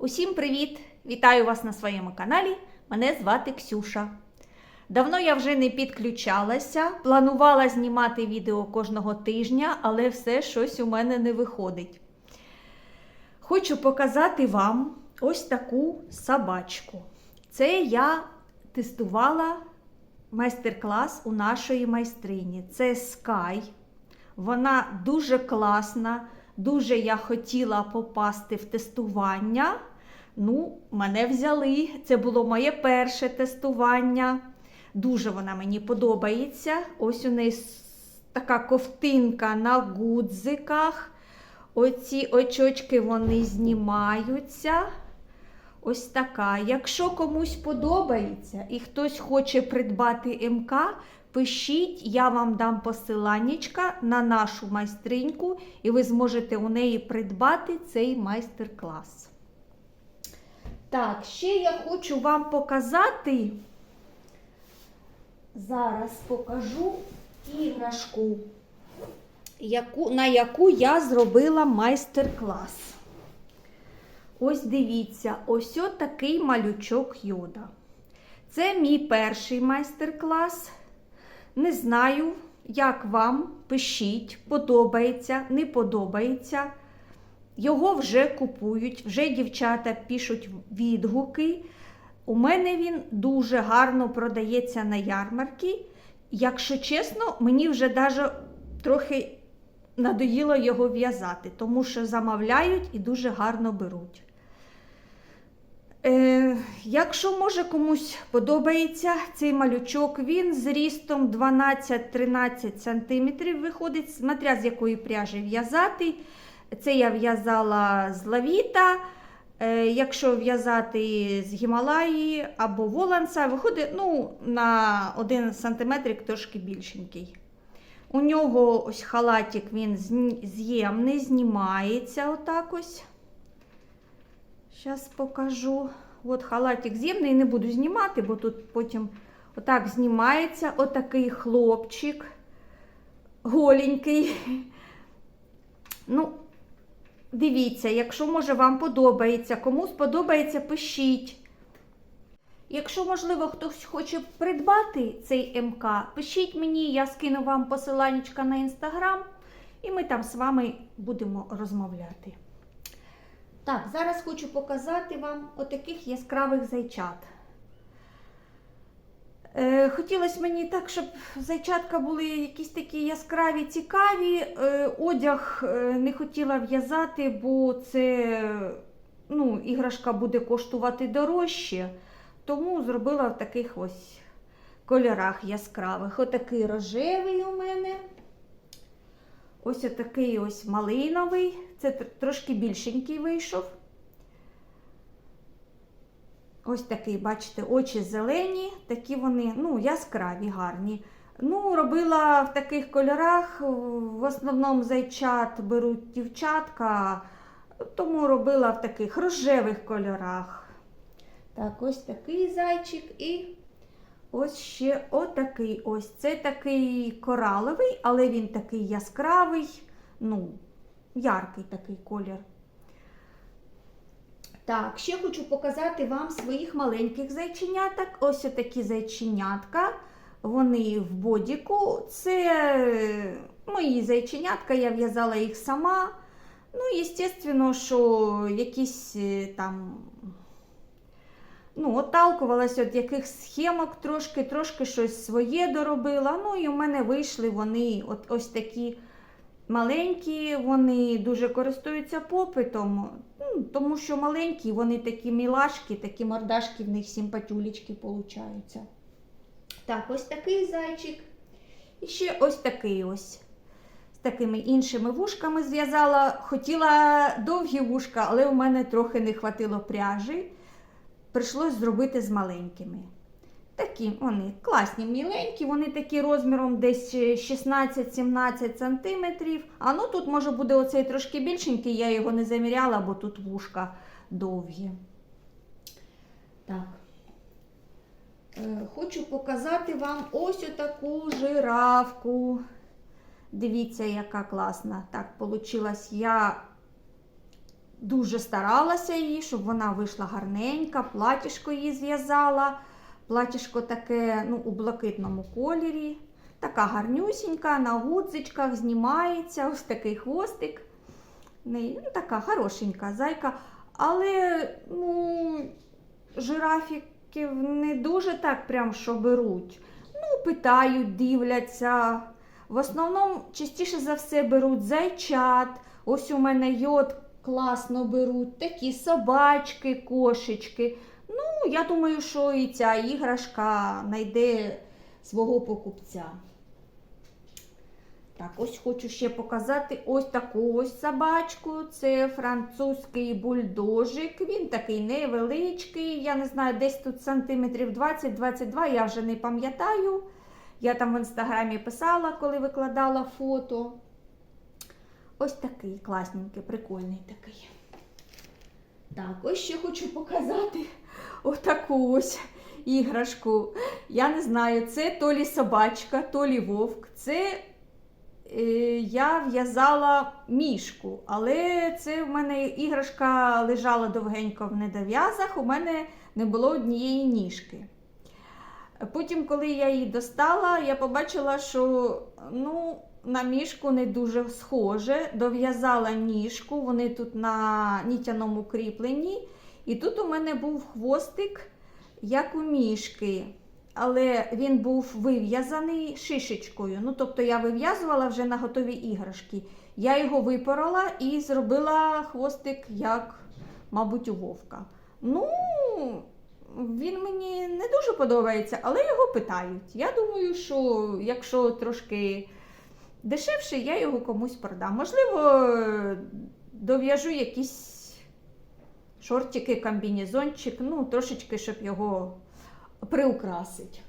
Усім привіт! Вітаю вас на своєму каналі. Мене звати Ксюша. Давно я вже не підключалася, планувала знімати відео кожного тижня, але все щось у мене не виходить. Хочу показати вам ось таку собачку. Це я тестувала майстер-клас у нашої майстрині. Це Sky. Вона дуже класна. Дуже я хотіла попасти в тестування. Ну, мене взяли. Це було моє перше тестування. Дуже вона мені подобається. Ось у неї така ковтинка на гудзиках. Оці очочки вони знімаються. Ось така. Якщо комусь подобається і хтось хоче придбати МК, пишіть, я вам дам посиланнячка на нашу майстриньку, і ви зможете у неї придбати цей майстер-клас. Так, ще я хочу вам показати. Зараз покажу іграшку, яку, на яку я зробила майстер-клас. Ось дивіться, ось такий малючок йода. Це мій перший майстер-клас. Не знаю, як вам. Пишіть, подобається, не подобається. Його вже купують, вже дівчата пишуть відгуки. У мене він дуже гарно продається на ярмарки. Якщо чесно, мені вже навіть трохи надоїло його в'язати, тому що замовляють і дуже гарно беруть. Е, якщо може комусь подобається цей малючок, він з рістом 12-13 см виходить, смотря з якої пряжі в'язати. Це я в'язала з лавіта. Е, якщо в'язати з Гімалаї або Воланса, виходить ну, на 1 см трошки більшенький. У нього ось халатик він з'ємний, знімається отак. Зараз покажу. От халатик з'ємний, не буду знімати, бо тут потім отак знімається отакий хлопчик голенький. Ну, дивіться, якщо може вам подобається, кому сподобається, пишіть. Якщо, можливо, хтось хоче придбати цей МК, пишіть мені, я скину вам посиланнячка на інстаграм, і ми там з вами будемо розмовляти. Так, зараз хочу показати вам отаких яскравих зайчат. Е, хотілося мені так, щоб зайчатка були якісь такі яскраві, цікаві. Е, одяг е, не хотіла в'язати, бо це ну, іграшка буде коштувати дорожче. Тому зробила в таких ось кольорах яскравих. Отакий рожевий у мене. Ось отакий ось малиновий. Це трошки більшенький вийшов. Ось такий, бачите, очі зелені, такі вони, ну, яскраві, гарні. Ну, робила в таких кольорах. В основному зайчат беруть дівчатка, тому робила в таких рожевих кольорах. Так, ось такий зайчик і ось ще отакий ось. Це такий кораловий, але він такий яскравий, ну, яркий такий колір. Так, ще хочу показати вам своїх маленьких зайченяток. Ось такі зайченятка. Вони в бодіку. Це мої зайченятка, я в'язала їх сама. Ну, звісно, що якісь е, там ну, отталкувалася від якихось схемок трошки, трошки щось своє доробила. Ну і у мене вийшли вони от ось такі маленькі, вони дуже користуються попитом, ну, тому що маленькі, вони такі мілашки, такі мордашки в них симпатюлечки получаються. Так, ось такий зайчик. І ще ось такий ось. З такими іншими вушками зв'язала. Хотіла довгі вушка, але у мене трохи не хватило пряжі. Прийшлось зробити з маленькими. Такі вони класні, міленькі, вони такі розміром десь 16-17 сантиметрів. А ну тут може буде оцей трошки більшенький, я його не заміряла, бо тут вушка довгі. Так. Е, Хочу показати вам ось отаку жирафку. Дивіться, яка класна. Так, получилась я дуже старалася її, щоб вона вийшла гарненька, платіжко її зв'язала. Платіжко таке ну, у блакитному кольорі. Така гарнюсінька, на гудзичках знімається, ось такий хвостик. Ну, така хорошенька зайка. Але ну, жирафіків не дуже так прям що беруть. Ну, питають, дивляться. В основному частіше за все беруть зайчат. Ось у мене йод класно беруть, такі собачки, кошечки. Ну, я думаю, що і ця іграшка знайде свого покупця. Так, ось хочу ще показати ось таку ось собачку. Це французький бульдожик. Він такий невеличкий. Я не знаю, десь тут сантиметрів 20-22, я вже не пам'ятаю. Я там в інстаграмі писала, коли викладала фото. Ось такий класненький, прикольний такий. Так, ось ще хочу показати отаку ось іграшку. Я не знаю, це то лі собачка, то лі вовк. Це е, я в'язала мішку, але це в мене іграшка лежала довгенько в недов'язах, у мене не було однієї ніжки. Потім, коли я її достала, я побачила, що ну, на мішку не дуже схоже. Дов'язала ніжку, вони тут на нітяному кріпленні. І тут у мене був хвостик, як у мішки. Але він був вив'язаний шишечкою. Ну, тобто я вив'язувала вже на готові іграшки. Я його випорола і зробила хвостик, як, мабуть, у вовка. Ну, він мені не дуже подобається, але його питають. Я думаю, що якщо трошки дешевше, я його комусь продам. Можливо, дов'яжу якісь шортики, комбінезончик, ну, трошечки, щоб його приукрасить.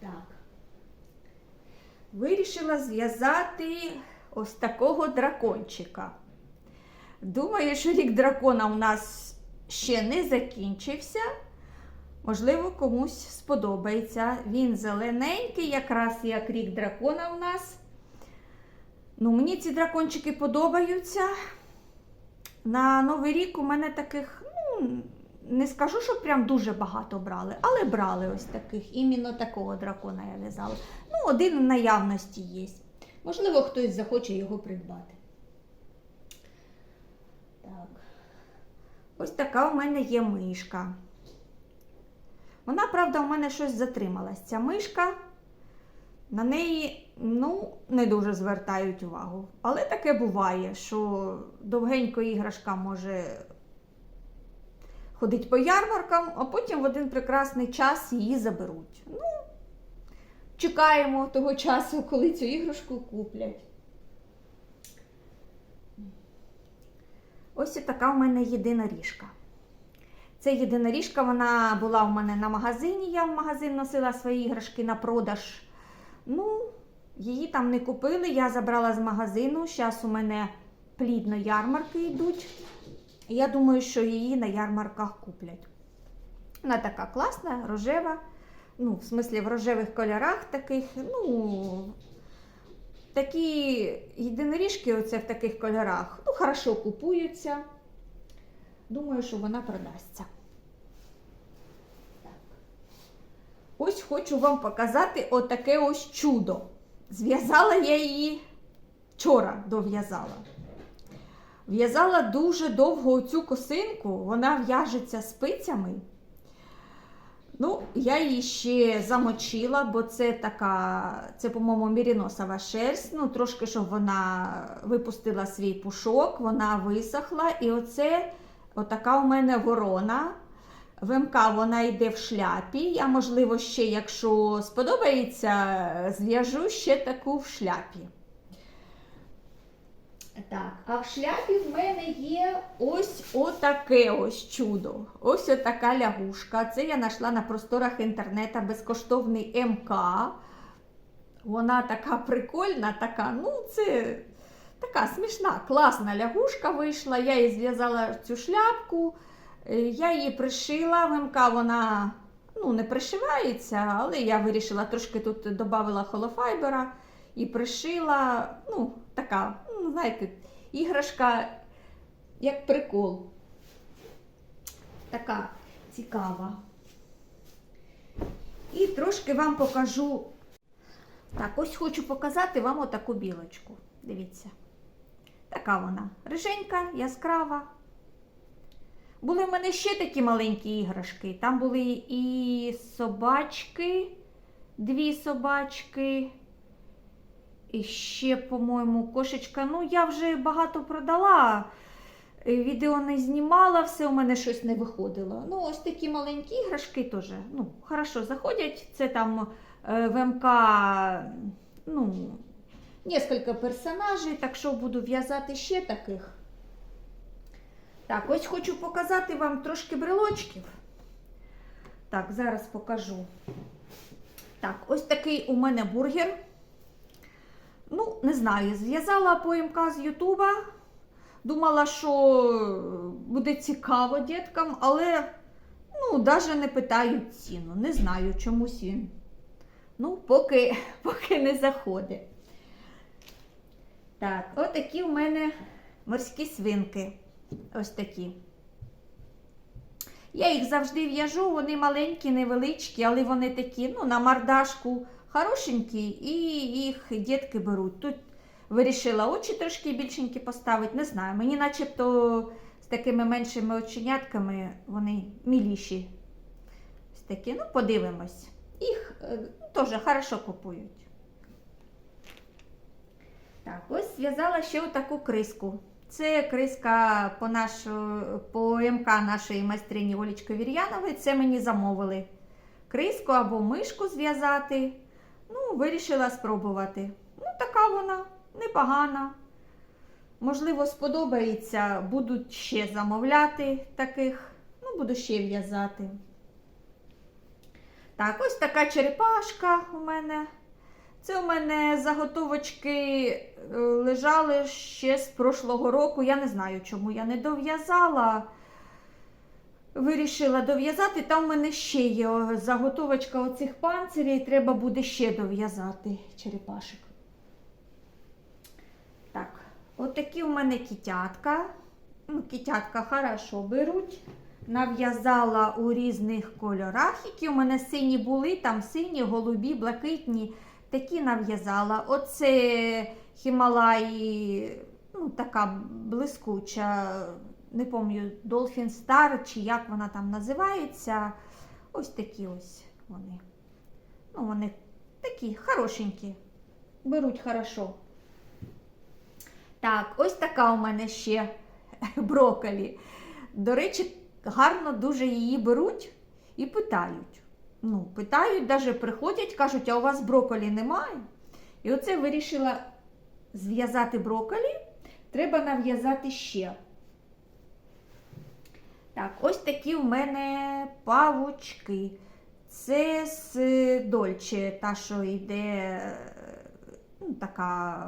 Так. Вирішила зв'язати ось такого дракончика. Думаю, що рік дракона у нас ще не закінчився. Можливо, комусь сподобається. Він зелененький, якраз як рік дракона у нас. Ну, мені ці дракончики подобаються. На Новий рік у мене таких, ну, не скажу, що прям дуже багато брали, але брали ось таких. Іменно такого дракона я в'язала. Ну, один в наявності є. Можливо, хтось захоче його придбати. Так. Ось така у мене є мишка. Вона, правда, у мене щось затрималась. Ця мишка. На неї, ну, не дуже звертають увагу. Але таке буває, що довгенько іграшка може ходити по ярмаркам, а потім в один прекрасний час її заберуть. Ну, чекаємо того часу, коли цю іграшку куплять. Ось така в мене єдиноріжка. Це єдиноріжка, вона була в мене на магазині. Я в магазин носила свої іграшки на продаж. Ну, її там не купили, я забрала з магазину. Зараз у мене плідно ярмарки йдуть. Я думаю, що її на ярмарках куплять. Вона така класна, рожева. Ну, в смислі, в рожевих кольорах таких. Ну, такі єдиноріжки оце в таких кольорах, ну, хорошо купуються. Думаю, що вона продасться. Ось хочу вам показати отаке ось чудо. Зв'язала я її вчора дов'язала. В'язала дуже довго оцю косинку, вона в'яжеться спицями. Ну, я її ще замочила, бо це така, це, по-моєму, міріносова шерсть. Ну, трошки, щоб вона випустила свій пушок, вона висохла. І оце отака у мене ворона. ВМК вона йде в шляпі. Я, можливо, ще, якщо сподобається, зв'яжу ще таку в шляпі. Так, а в шляпі в мене є ось отаке ось чудо. Ось отака лягушка. Це я знайшла на просторах інтернету безкоштовний МК. Вона така прикольна, така, ну, це така смішна, класна лягушка вийшла. Я їй зв'язала цю шляпку, е, я її пришила. В МК вона ну, не пришивається, але я вирішила трошки тут додала холофайбера і пришила. ну, така, ну, знаєте, іграшка як прикол. Така цікава. І трошки вам покажу. Так, ось хочу показати вам отаку білочку. Дивіться. Така вона риженька, яскрава. Були в мене ще такі маленькі іграшки. Там були і собачки, дві собачки. І ще, по-моєму, кошечка. Ну, я вже багато продала. Відео не знімала, все у мене щось не виходило. Ну, ось такі маленькі іграшки теж ну, хорошо заходять. Це там е, в МК, ну, несколько персонажей, так що буду в'язати ще таких. Так, ось хочу показати вам трошки брелочків. Так, зараз покажу. Так, ось такий у мене бургер. Ну, не знаю, зв'язала по МК з Ютуба. Думала, що буде цікаво діткам, але ну, навіть не питають ціну. Не знаю, чомусь він. Ну, поки, поки не заходить. Так, отакі у мене морські свинки. Ось такі. Я їх завжди в'яжу, вони маленькі, невеличкі, але вони такі, ну, на мордашку хорошенькі, і їх дітки беруть. Тут вирішила очі трошки більшенькі поставити, не знаю. Мені начебто з такими меншими оченятками вони міліші. Ось такі, ну, подивимось. Їх е, теж хорошо купують. Так, зв'язала ще отаку криску. Це криска по нашу, по МК нашої майстрині Олічки Вір'янової. Це мені замовили. Криску або мишку зв'язати. Ну, вирішила спробувати. Ну, така вона непогана. Можливо, сподобається, будуть ще замовляти таких. Ну, буду ще в'язати. Так, ось така черепашка у мене. Це у мене заготовочки е, лежали ще з прошлого року. Я не знаю, чому я не дов'язала. Вирішила дов'язати. Там у мене ще є заготовочка оцих панцирів, треба буде ще дов'язати черепашок. Так, отакі у мене кітятка. Ну, кітятка хорошо беруть. Нав'язала у різних кольорах, які у мене сині були, там сині, голубі, блакитні. Такі нав'язала. Оце Хімалаї, ну, така блискуча, не пам'ятаю, Dolphin Star, чи як вона там називається. Ось такі ось вони. Ну, вони такі хорошенькі. Беруть хорошо. Так, ось така у мене ще брокколі. До речі, гарно дуже її беруть і питають. Ну, питають, навіть приходять, кажуть, а у вас брокколі немає? І оце вирішила зв'язати брокколі, треба нав'язати ще. Так, ось такі в мене павучки. Це з Дольче, та, що йде ну, така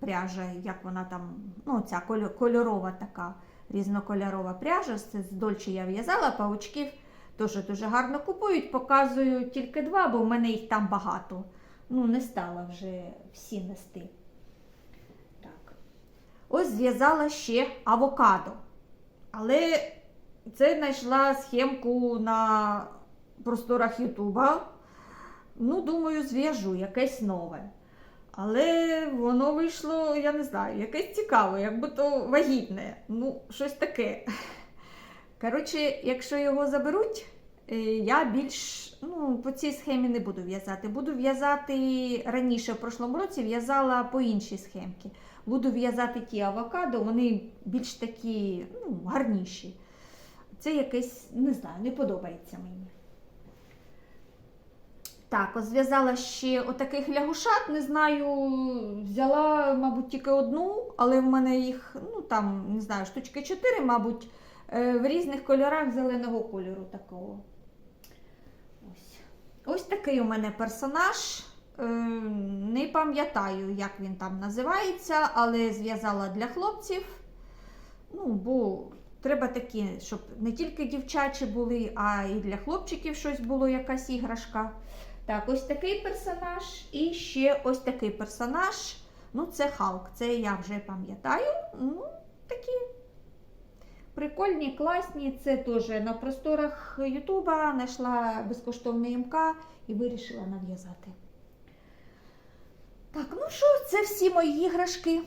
пряжа, як вона там, ну, ця кольорова така, різнокольорова пряжа. Це з Дольче я в'язала, павучків теж дуже гарно купують. Показую тільки два, бо в мене їх там багато. Ну, не стала вже всі нести. Так. Ось зв'язала ще авокадо. Але це знайшла схемку на просторах Ютуба. Ну, думаю, зв'яжу якесь нове. Але воно вийшло, я не знаю, якесь цікаве, якби то вагітне. Ну, щось таке. Коротше, якщо його заберуть, е, я більш ну, по цій схемі не буду в'язати. Буду в'язати раніше, в прошлому році в'язала по іншій схемці. Буду в'язати ті авокадо, вони більш такі ну, гарніші. Це якесь, не знаю, не подобається мені. Так, зв'язала ще отаких лягушат, не знаю, взяла, мабуть, тільки одну, але в мене їх, ну там, не знаю, штучки 4, мабуть, в різних кольорах зеленого кольору такого. Ось, ось такий у мене персонаж. Е, Не пам'ятаю, як він там називається, але зв'язала для хлопців. Ну, бо треба такі, щоб не тільки дівчачі були, а і для хлопчиків щось було, якась іграшка. Так, ось такий персонаж і ще ось такий персонаж. Ну, це Халк, це я вже пам'ятаю. Ну, такі Прикольні, класні. Це теж на просторах Ютуба знайшла безкоштовний МК і вирішила нав'язати. Так, ну що, це всі мої іграшки.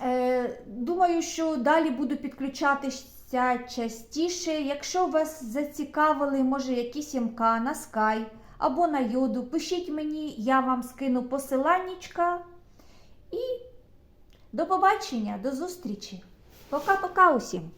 Е, думаю, що далі буду підключатися частіше. Якщо вас зацікавили, може, якісь МК на Sky або на йоду, пишіть мені, я вам скину посиланнячка. І до побачення, до зустрічі. Пока-пока усім!